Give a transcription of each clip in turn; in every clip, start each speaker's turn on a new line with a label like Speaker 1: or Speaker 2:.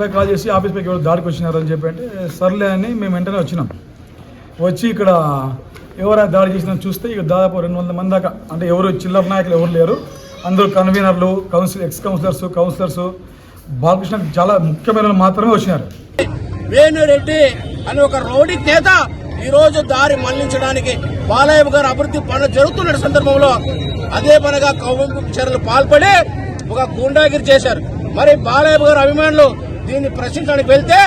Speaker 1: అబ్బాయి కాల్ చేసి ఆఫీస్ పైకి ఎవరు దాడికి వచ్చినారని చెప్పి అంటే సర్లే అని మేము వెంటనే వచ్చినాం. వచ్చి ఇక్కడ ఎవరైనా దాడి చేసిన చూస్తే ఇక దాదాపు రెండు వందల మంది దాకా అంటే ఎవరు చిల్లర నాయకులు ఎవరు లేరు. అందరూ కన్వీనర్లు council ex councillors councillors Balakrishna చాలా ముఖ్యమైన మాత్రమే వచ్చినారు.
Speaker 2: వేణురెడ్డి అని ఒక రౌడీ నేత ఈ రోజు దారి మళ్ళించడానికి బాలయ్య గారు అభివృద్ధి పనులు జరుగుతున్న సందర్భంలో అదే పనిగా కౌంపు చర్యలు పాల్పడి ఒక గుండాగిరి చేశారు. మరి బాలయ్య గారు అభిమానులు దీన్ని ప్రశ్నించడానికి వెళ్తే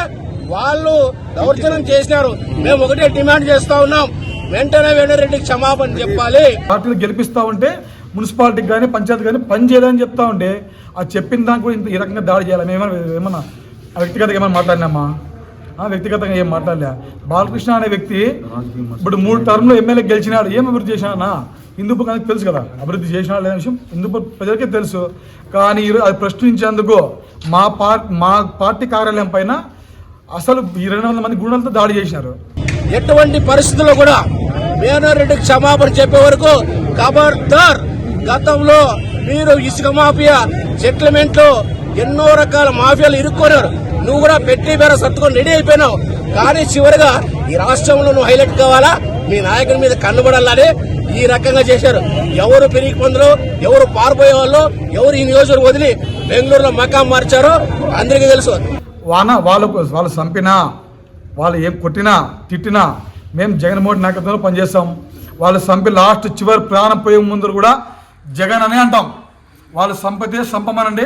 Speaker 2: వాళ్ళు దౌర్జన్యం చేసినారు. మేము ఒకటే డిమాండ్ చేస్తా ఉన్నాం. వెంటనే వేణురెడ్డికి క్షమాపణ చెప్పాలి.
Speaker 1: పార్టీలు గెలిపిస్తా ఉంటే మున్సిపాలిటీకి కానీ పంచాయతీ కానీ పని చేయదని చెప్తా ఉంటే ఆ చెప్పిన దానికి కూడా ఇంత ఈ రకంగా దాడి చేయాలి. మేము ఏమన్నా ఏమన్నా వ్యక్తిగతంగా ఏమైనా మాట్లాడినామా? ఆ, వ్యక్తిగతంగా ఏం మాట్లాడలే. బాలకృష్ణ అనే వ్యక్తి ఇప్పుడు మూడు టర్మ్లో ఎమ్మెల్యే గెలిచినాడు. ఏం అభివృద్ధి చేసినా హిందూపు కానీ తెలుసు కదా అభివృద్ధి చేసిన లేని విషయం హిందూపు ప్రజలకే తెలుసు. కానీ అది ప్రశ్నించేందుకు మా పార్టీ మా పార్టీ కార్యాలయం పైన అసలు ఇరవై వందల మంది గుండెలతో దాడి చేసినారు.
Speaker 2: ఎటువంటి పరిస్థితుల్లో కూడా వేణారెడ్డికి క్షమాపణ చెప్పే వరకు ఖబర్దార్ గతంలో మీరు ఇసుక మాఫియా సెటిల్మెంట్లో ఎన్నో రకాల మాఫియాలు ఇరుక్కున్నారు. నువ్వు కూడా పెట్టి బేర సర్దుకొని రెడీ అయిపోయినావు. కానీ చివరిగా ఈ రాష్ట్రంలో నువ్వు హైలైట్ కావాలా? మీ నాయకుడి మీద కన్నుబడాలని ఈ రకంగా చేశారు. ఎవరు పెరిగి పొందరు ఎవరు పారిపోయే వాళ్ళు ఎవరు ఈ నియోజకవర్గం వదిలి బెంగళూరులో మకాం మార్చారో అందరికీ తెలుసు
Speaker 1: వాన వాళ్ళకు వాళ్ళు చంపినా వాళ్ళు ఏం కొట్టినా తిట్టినా మేము జగన్మోహన్ నాయకత్వంలో పనిచేస్తాం. వాళ్ళు చంపి లాస్ట్ చివరి ప్రాణం పోయే ముందు కూడా జగన్ అనే అంటాం. వాళ్ళు సంపతే సంపమనండి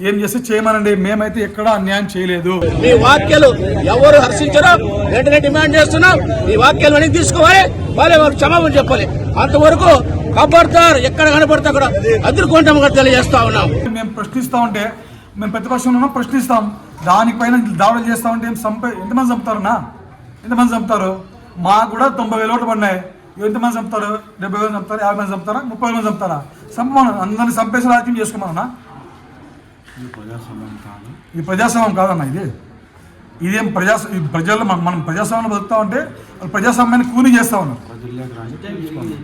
Speaker 1: ఏం చేస్తే చేయమనండి? మేమైతే ఎక్కడా అన్యాయం చేయలేదు.
Speaker 2: మీ వాక్యాలు ఎవరు హర్షించారో వెంటనే డిమాండ్ చేస్తున్నాం మీ వాక్యాలు వెనక్కి తీసుకోవాలి వాళ్ళే వారు క్షమాపణ చెప్పాలి. అంతవరకు ఖబర్దార్ ఎక్కడ కనపడితే అక్కడ అదురుకుంటాం కూడా తెలియజేస్తా ఉన్నాం.
Speaker 1: మేము ప్రశ్నిస్తా ఉంటే మేము ప్రతిపక్షంలో ఉన్నాం ప్రశ్నిస్తాం. దానిపైన దాడులు చేస్తా ఉంటే చంపే ఎంతమంది చంపుతారన్నా? ఎంతమంది చంపుతారు? మాకు కూడా తొంభై వేల ఓట్లు పడినాయి. ఎంతమంది చంపుతారు? డెబ్బై వేలు చంపుతారు? యాభై మంది చంపుతారా? ముప్పై వేల మంది చంపుతారా? చంపమను. అందరిని చంపేసి రాజ్యం చేసుకోమన్నా ఇది ప్రజాస్వామ్యం కాదన్న ఇది? ఇదేం ప్రజా ప్రజల్లో మనం మనం ప్రజాస్వామ్యం బతుకుతా ఉంటే వాళ్ళు ప్రజాస్వామ్యాన్ని కూని చేస్తా ఉన్నారు.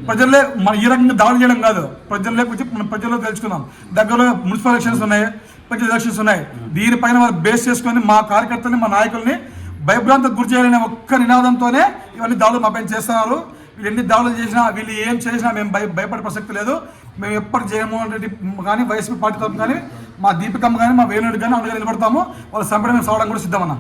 Speaker 1: ప్రజలే మన ఈ రకంగా దాడి చేయడం కాదు. ప్రజల్లోకి వచ్చి మనం ప్రజల్లో తెలుసుకుందాం. దగ్గరలో మున్సిపల్ ఎలక్షన్స్ ఉన్నాయి పంచాయతీ ఎలక్షన్స్ ఉన్నాయి. దీనిపైన వారు బేస్ చేసుకొని మా కార్యకర్తల్ని మా నాయకుల్ని భయభ్రాంతకు గురి చేయాలనే ఒక్క నినాదంతోనే ఇవన్నీ దాడులు మా పైన చేస్తున్నారు. వీళ్ళు ఎన్ని దాడులు చేసినా వీళ్ళు ఏం చేసినా మేము భయ భయపడే ప్రసక్తి లేదు. మేము ఎప్పటి జగన్మోహన్ రెడ్డి కానీ వైఎస్పీ పార్టీ తరఫున కానీ మా దీపికమ్మ కానీ మా వేణుడు కానీ అందులో నిలబడతాము. వాళ్ళు సంపడమే మేము సావడం కూడా సిద్ధమన్నా.